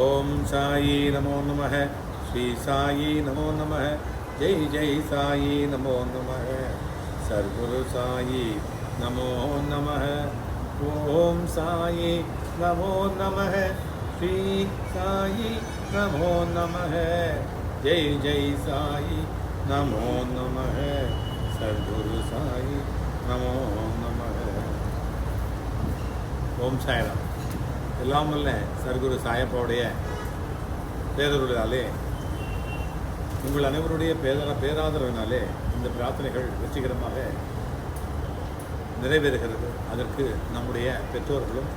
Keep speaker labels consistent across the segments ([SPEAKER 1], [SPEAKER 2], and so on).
[SPEAKER 1] ஓம் சாயி நமோ நமः ஸ்ரீ சாயி நமோ நமः ஜெய் ஜெய் சாயி நமோ நமः சர்க்குரு சாயி நமோ நமः ஓம் சாயி நமோ நமः ஸ்ரீ சாயி நமோ நமः ஜெய் ஜெய் சாயி நமோ நமः சர்க்குரு சாயி நமோ நமः ஓம் சாய்ராம் எல்லாம் இல்லாமல் சர்க்குரு சாயப்பாவுடைய பேரருளாலே உங்கள் அனைவருடைய பேதர பேராதரவினாலே இந்த பிரார்த்தனைகள் வெற்றிகரமாக நிறைவேறுகிறது. அதற்கு நம்முடைய பெற்றோர்களும்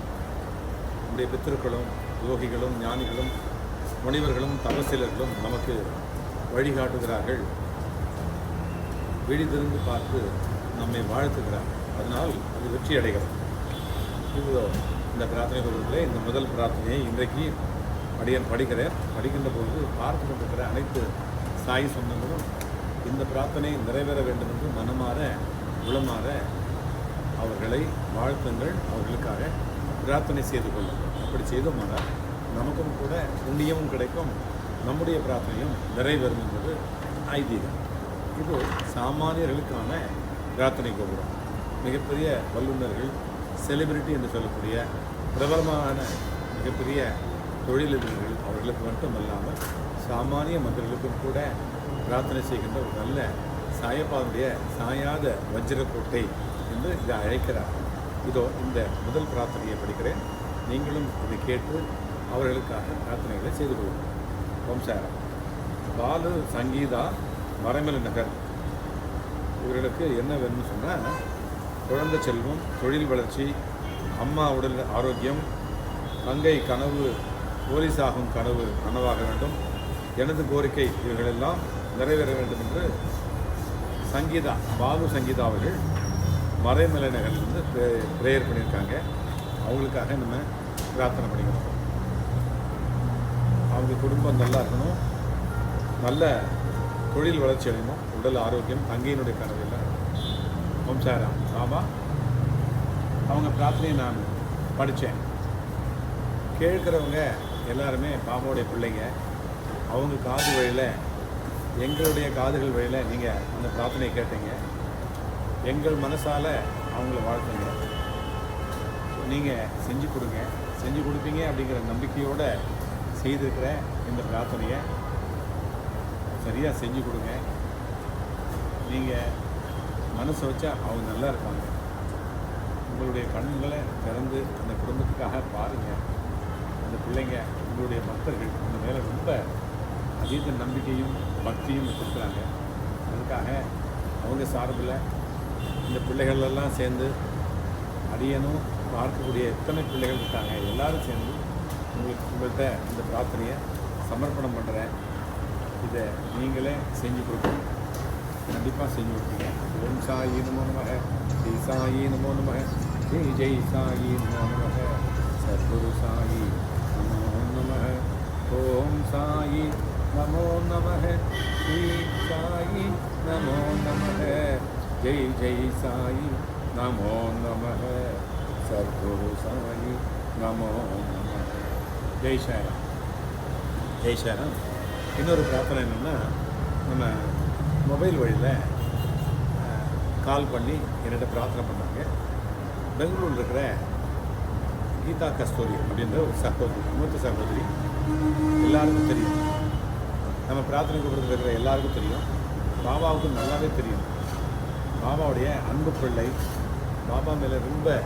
[SPEAKER 1] நம்முடைய பித்திருக்களும் யோகிகளும் ஞானிகளும் முனிவர்களும் தபசிலர்களும் நமக்கு வழிகாட்டுகிறார்கள். விழித்திருந்து பார்த்து நம்மை வாழ்த்துகிறார். அதனால் அது வெற்றி அடைகிறது இதுதான் இந்த பிரார்த்தனை வகுப்பிலே இந்த முதல் பிரார்த்தனையை இன்றைக்கு அடியன் படிக்கிறேன். படிக்கின்ற பொழுது பார்த்து கொண்டிருக்கிற அனைத்து சாய் சொந்தங்களும் இந்த பிரார்த்தனை நிறைவேற வேண்டும் என்று மனமாற உளமாற அவர்களை வாழ்த்துங்கள் அவர்களுக்காக பிரார்த்தனை செய்து கொள்ளுங்கள். அப்படி செய்தோமானால் நமக்கும் கூட புண்ணியமும் கிடைக்கும். நம்முடைய பிரார்த்தனையும் நிறைவேறும் என்பது ஐதீகம். இது சாமானியர்களுக்கான பிரார்த்தனை கோபுரம். மிகப்பெரிய வல்லுநர்கள் செலிபிரிட்டி என்று சொல்லக்கூடிய பிரபலமான மிகப்பெரிய தொழிலதிபர்கள் அவர்களுக்கு மட்டுமல்லாமல் சாமானிய மந்திரர்களுக்கும் கூட பிரார்த்தனை செய்கின்ற ஒரு நல்ல சாயப்பாவுடைய சாயாத வஜ்ரக்கோட்டை என்று இதை அழைக்கிறார். இதோ இந்த முதல் பிரார்த்தனையை படிக்கிறேன். நீங்களும் இதை கேட்டு அவர்களுக்காக பிரார்த்தனைகளை செய்து கொள்ளுங்கள். ஓம்சாரம் பாலு சங்கீதா மரமலை நகர். இவர்களுக்கு என்ன வேணும்னு சொன்னால் குழந்தை செல்வம் தொழில் வளர்ச்சி அம்மா உடல் ஆரோக்கியம் தங்கை கனவு போலீஸ் ஆகும் கனவு நனவாக வேண்டும். எனது கோரிக்கை இவர்களெல்லாம் நிறைவேற வேண்டும் என்று சங்கீதா பாலு சங்கீதா அவர்கள் மறைமலை நகர்லேருந்து ப்ரேயர் பண்ணியிருக்காங்க. அவங்களுக்காக நம்ம பிரார்த்தனை பண்ணிக்கணும் அவங்க குடும்பம் நல்லா இருக்கணும். நல்ல தொழில் வளர்ச்சி அடையணும். உடல் ஆரோக்கியம் தங்கையினுடைய கனவில் வம்சாராம் பாபா அவங்க பிரார்த்தனையை நான் படித்தேன். கேட்குறவங்க எல்லாருமே பாபாவுடைய பிள்ளைங்க. அவங்க காது வழியில் எங்களுடைய காதுகள் வழியில் நீங்கள் அந்த பிரார்த்தனையை கேட்டீங்க. எங்கள் மனசால் அவங்கள வாழ்த்துங்க. நீங்கள் செஞ்சு கொடுங்க. செஞ்சு கொடுப்பீங்க அப்படிங்கிற நம்பிக்கையோடு செய்திருக்கிற இந்த பிரார்த்தனையை சரியாக செஞ்சு கொடுங்க. நீங்கள் மனசை வச்சா அவங்க நல்லா இருப்பாங்க. உங்களுடைய கண்களை திறந்து அந்த குடும்பத்துக்காக பாருங்கள் அந்த பிள்ளைங்க உங்களுடைய பக்தர்கள் அந்த மேலே ரொம்ப அதீத நம்பிக்கையும் பக்தியும் கொடுக்குறாங்க அதுக்காக அவங்க சார்பில் இந்த பிள்ளைகளெல்லாம் சேர்ந்து அடியனும் பார்க்கக்கூடிய எத்தனை பிள்ளைகள் இருக்காங்க எல்லாரும் சேர்ந்து உங்களுக்கு உங்கள்கிட்ட இந்த பிரார்த்தனையை சமர்ப்பணம் பண்ணுறேன் இதை நீங்களே செஞ்சு கொடுக்கணும். கண்டிப்பாக செஞ்சு கொடுப்பீங்க ஓம் சாயி நமோ நமக ஸ்ரீ சாயி நமோ நமக ஜெய் ஜெய் சாயி நமோ நமக சத்குரு சாயி நமோ நமக ஓம் சாயி நமோ நமக ஸ்ரீ சாயி நமோ நமக ஜெய் ஜெய் சாயி நமோ நமக சத்குரு சாயி நமோ நமக ஜெய் சாய்ராம் ஜெய் சாய்ராம் இன்னொரு பிரார்த்தனை என்னென்னா நம்ம மொபைல் வழியில் கால் பண்ணி என்னிட்ட பிரார்த்தனை பண்ணாங்க. பெங்களூரில் இருக்கிற கீதா கஸ்தூரி அப்படின்ற ஒரு சகோதரி மூத்த சகோதரி எல்லாருக்கும் தெரியும். நம்ம பிரார்த்தனை கூப்பிட்டு இருக்கிற எல்லாருக்கும் தெரியும். பாபாவுக்கும் நல்லாவே தெரியும். பாபாவுடைய அன்பு பிள்ளை. பாபா மேலே ரொம்ப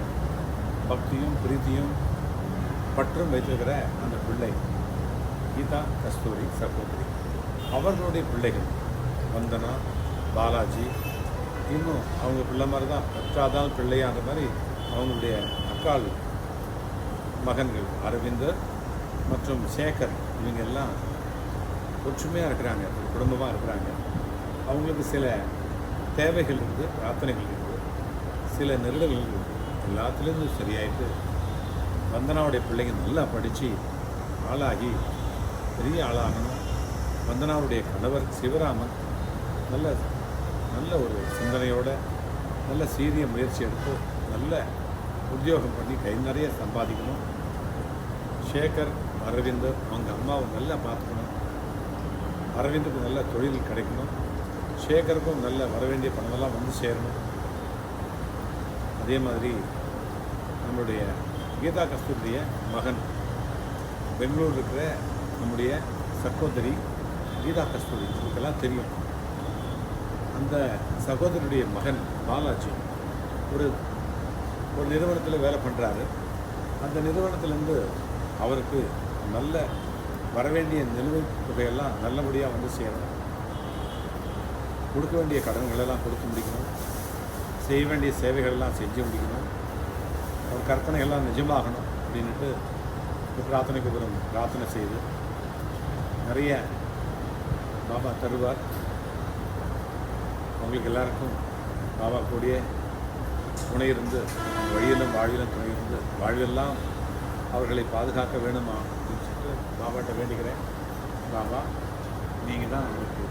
[SPEAKER 1] பக்தியும் பிரீத்தியும் பற்றும் வைத்திருக்கிற அந்த பிள்ளை கீதா கஸ்தூரி சகோதரி. அவர்களுடைய பிள்ளைகள். வந்தனா பாலாஜி இன்னும் அவங்க பிள்ளை மாதிரி தான் பெற்றாதான் பிள்ளையான்ற மாதிரி அவங்களுடைய அக்காள் மகன்கள் அரவிந்தர் மற்றும் சேகர் இவங்க எல்லாம் ஒற்றுமையாக இருக்கிறாங்க ஒரு குடும்பமாக இருக்கிறாங்க. அவங்களுக்கு சில தேவைகள் இருக்குது பிரார்த்தனைகள் இருக்குது சில நெருடல்கள் இருக்குது எல்லாத்துலேருந்து சரியாயிட்டு வந்தனாவுடைய பிள்ளைங்க நல்லா படித்து ஆளாகி பெரிய ஆளாகணும். வந்தனாவுடைய கணவர் சிவராமன் நல்ல நல்ல ஒரு சிந்தனையோட நல்ல சீரிய முயற்சி எடுத்து நல்ல உத்தியோகம் பண்ணி கை நிறைய சம்பாதிக்கணும். சேகர் அரவிந்த் அவங்க அம்மாவை நல்லா பார்த்துக்கணும். அரவிந்துக்கு நல்ல தொழில் கிடைக்கணும். சேகருக்கும் நல்ல வரவேண்டிய பணமெல்லாம் வந்து சேரணும். அதே மாதிரி நம்மளுடைய கீதா கஸ்தூரிய மகன். பெங்களூர் இருக்கிற நம்முடைய சகோதரி கீதா கஸ்தூரி. இதுக்கெல்லாம் தெரியும். அந்த சகோதரியுடைய மகன் பாலாஜி ஒரு ஒரு நிறுவனத்தில் வேலை பண்ணுறாரு அந்த நிறுவனத்திலேருந்து அவருக்கு நல்ல வரவேண்டிய நிலுவைத் தொகையெல்லாம் நல்லபடியாக வந்து சேரணும் கொடுக்க வேண்டிய கடன்களெல்லாம் கொடுத்து முடிக்கணும். செய்ய வேண்டிய சேவைகள்லாம் செஞ்சு முடிக்கணும். அவர் கற்பனைகள்லாம் நிஜமாகணும் அப்படின்ட்டு ஒரு பிறகு பிரார்த்தனை செய்து நிறைய பாபா தருவார். உங்களுக்கு எல்லாருக்கும் பாபா கூடிய துணை இருந்து வழியிலும் வாழ்விலும் துணை இருந்து வாழ்வெல்லாம் அவர்களை பாதுகாக்க வேணுமா அப்படின்னு சொல்லிட்டு பாபாட்ட வேண்டிக்கிறேன். பாபா நீங்கள் தான் அவங்களுக்கு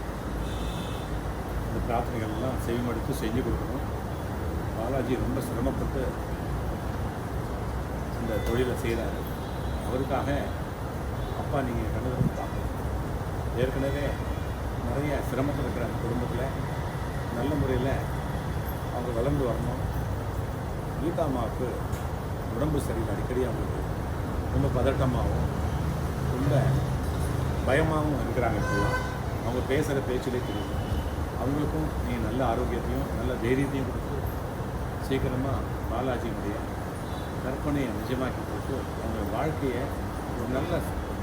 [SPEAKER 1] இந்த பிரார்த்தனைகள்லாம் செவிமடுத்து செஞ்சு கொடுக்கணும். பாலாஜி ரொம்ப சிரமப்பட்டு இந்த தொழிலை செய்கிறாரு அவருக்காக அப்பா நீங்கள் கண்டதும் பார்க்கணும். ஏற்கனவே நிறைய சிரமத்தில் இருக்கிற அந்த குடும்பத்தில் நல்ல முறையில் அவங்க வளர்ந்து வரணும். கீதா அம்மாவுக்கு உடம்பு சரியில்லை. அடிக்கடி அவங்களுக்கு ரொம்ப பதட்டமாகவும் ரொம்ப பயமாகவும் இருக்கிறாங்க இப்போலாம். அவங்க பேசுகிற பேச்சிலே தெரியும் அவங்களுக்கும் நீ நல்ல ஆரோக்கியத்தையும் நல்ல தைரியத்தையும் கொடுத்து சீக்கிரமாக பாலாஜியினுடைய கற்பனையை நிஜமாக்கி கொடுத்து அவங்க வாழ்க்கையை ஒரு நல்ல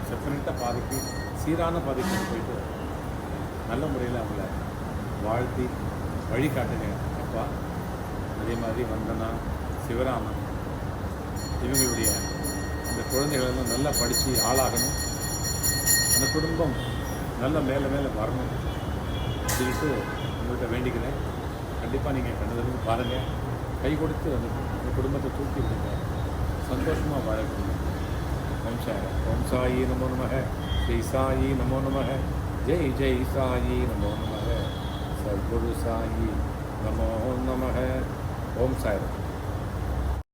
[SPEAKER 1] செப்பரேட்டாக பாதைக்கு சீரான பாதைக்கு போயிட்டு நல்ல முறையில் அவங்கள வாழ்த்தி வழிகாட்டுங்க. அப்பா அதே மாதிரி வந்தனா சிவராமன். இவங்களுடைய அந்த குழந்தைகளெல்லாம் நல்லா படித்து ஆளாகணும். அந்த குடும்பம் நல்ல மேலே மேலே வரணும். அப்படின்ட்டு உங்கள்கிட்ட வேண்டிக்கிறேன். கண்டிப்பாக நீங்கள் கண்டதுலேருந்து பாருங்கள் கை கொடுத்து அந்த அந்த குடும்பத்தை தூக்கி விடுங்க. சந்தோஷமாக வாழக்கூடிய வம்சாய வம்சாயி ஓம் சாயி நமோ நமக. ஜெய் சாயி நமோ நமக. ஜெய் ஜெய் சாயி நமோ நமக. சத்குரு சாயி நமோ நமக ஓம் சாய்